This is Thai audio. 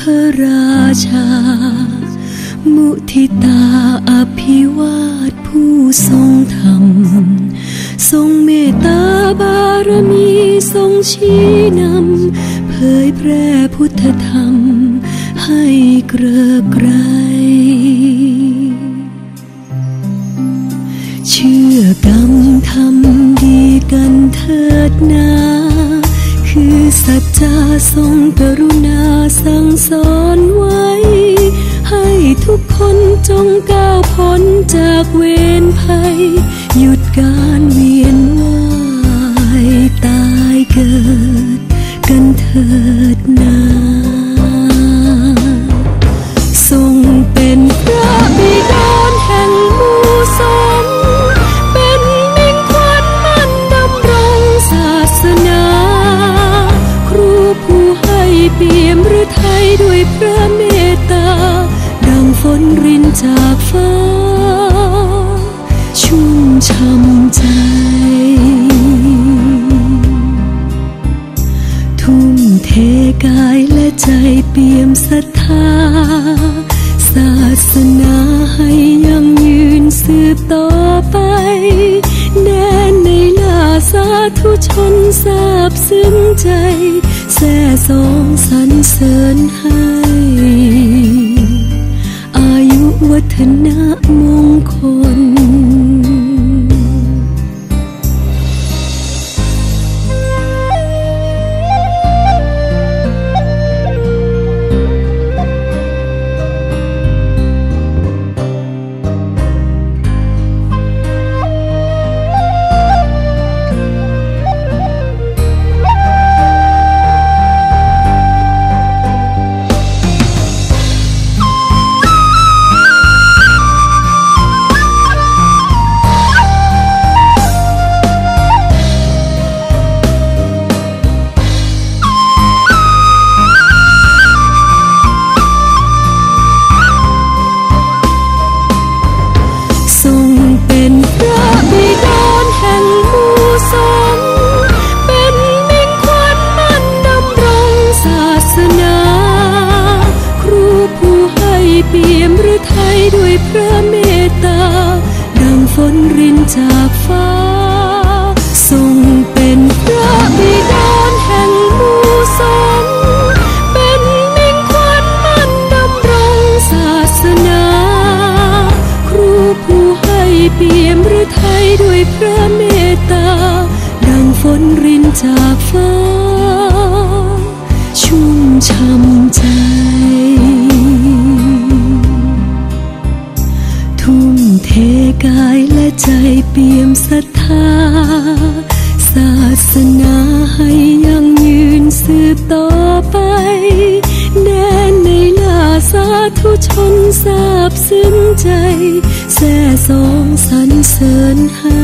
คราชา มุทิตาอภิวาทผู้ทรงธรรม ทรงเมตตาบารมีทรงชี้นำ เผยแพร่พุทธธรรม ให้เกริกไกรเชื่อกรรมทำดีกันเถิดนา คือสัจจาทรงกรุณา สอนไว้ ให้ทุกคนจงก้าวพ้นจากเวรภัย หยุดการเวีย ปี่ยมฤทัยด้วยพระเมตตา ดังฝนรินจากฟ้า ชุ่มช่ำใจ ทุ่มเทกายและใจเปี่ยมศรัทธา ศาสนาให้ยังยืนสืบต่อไป แน่ในลาสาธุชนทราบซึ้งใจ แส่สองสันเสริญให้ อายุวัฒนะมงคล เปี่ยมฤทัยด้วยพระเมตตา ดังฝนรินจากฟ้า ทรงเป็นพระบิดาแห่งมูสงฆ์เป็นมิ่งขวัญมันดำรงศาสนา ครูผู้ให้เปี่ยมฤทัยด้วยพระเมตตา ดังฝนรินจากฟ้า ชุ่มช่ำใจ ปี่ยมศรัทธา ศาสนาให้ยังยืนสืบต่อไปแน่ในลาสาธุชนทราบซึ้งใจ แส่สองสรรเสริญให้